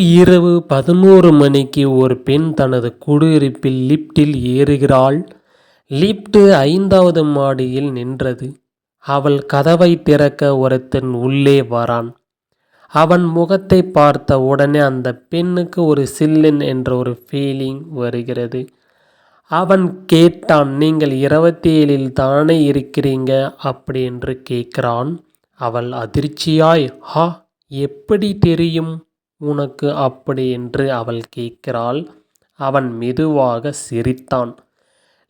இரவு பதினோரு மணிக்கு ஒரு பெண் தனது குடியிருப்பில் லிப்டில் ஏறுகிறாள். லிப்ட் ஐந்தாவது மாடியில் நின்றது. அவள் கதவை திறக்க ஒருத்தன் உள்ளே வரான். அவன் முகத்தை பார்த்த உடனே அந்த பெண்ணுக்கு ஒரு சில்லன் என்ற ஒரு ஃபீலிங் வருகிறது. அவன் கேட்டான் நீங்கள் இருபத்தி ஏழில் தானே இருக்கிறீங்க? அப்படி என்று கேட்கிறான். அவள் அதிர்ச்சியாய் ஹா எப்படி தெரியும்? உனக்கு அப்படி என்று அவள் கேட்கிறாள். அவன் மெதுவாக சிரித்தான்.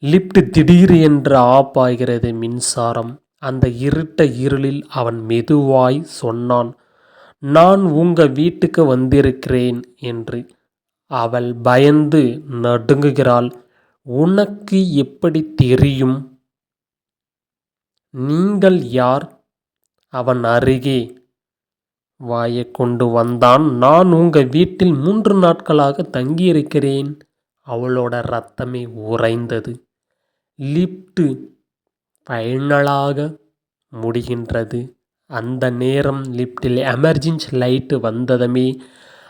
லிப்ட் திடீர் என்று ஆப் ஆகிறது மின்சாரம். அந்த இருட்ட இருளில் அவன் மெதுவாய் சொன்னான் நான் உங்க வீட்டுக்கு வந்திருக்கிறேன் என்று. அவள் பயந்து நடுங்குகிறாள் உனக்கு எப்படி தெரியும்? நீங்கள் யார்? அவன் அருகே வாயை கொண்டு வந்தான். நான் உங்க வீட்டில் மூன்று நாட்களாக தங்கியிருக்கிறேன். அவளோட ரத்தமே உறைந்தது. லிப்ட் ஃபைனலாக முடிகின்றது. அந்த நேரம் லிப்டில் எமர்ஜென்சி லைட்டு வந்ததுமே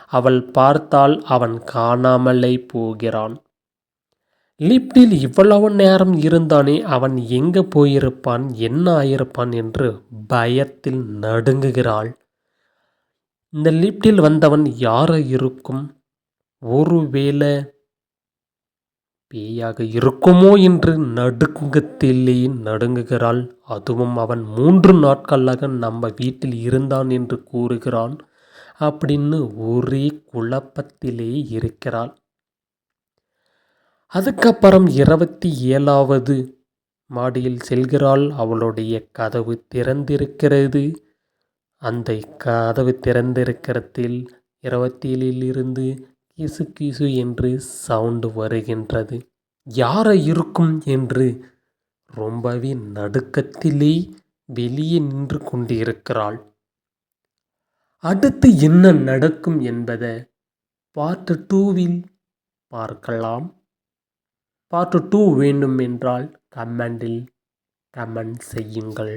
அவள் பார்த்தால் அவன் காணாமலே போகிறான். லிப்டில் இவ்வளவு நேரம் இருந்தானே அவன் எங்கே போயிருப்பான் என்ன ஆயிருப்பான் என்று பயத்தில் நடுங்குகிறாள். இந்த லிப்டில் வந்தவன் யார இருக்கும்? ஒருவேளை பேயாக இருக்குமோ என்று நடுங்கத்திலே நடுங்குகிறாள். அதுவும் அவன் மூன்று நாட்களாக நம்ம வீட்டில் இருந்தான் என்று கூறுகிறான். அப்படின்னு ஒரே குழப்பத்திலே இருக்கிறாள். அதுக்கப்புறம் இருபத்தி ஏழாவது மாடியில் செல்கிறாள். அவளுடைய கதவு திறந்திருக்கிறது. அந்த கதவு திறந்திருக்கிறதில் இருபத்தி ஏழிலிருந்து கிசு கிசு என்று சவுண்டு வருகின்றது. யாரை இருக்கும்? என்று ரொம்பவே நடுக்கத்திலே வெளியே நின்று கொண்டிருக்கிறாள். அடுத்து என்ன நடக்கும் என்பதை பார்ட் டூவில் பார்க்கலாம். பார்ட் டூ வேண்டும் என்றால் கமெண்டில் கமெண்ட் செய்யுங்கள்.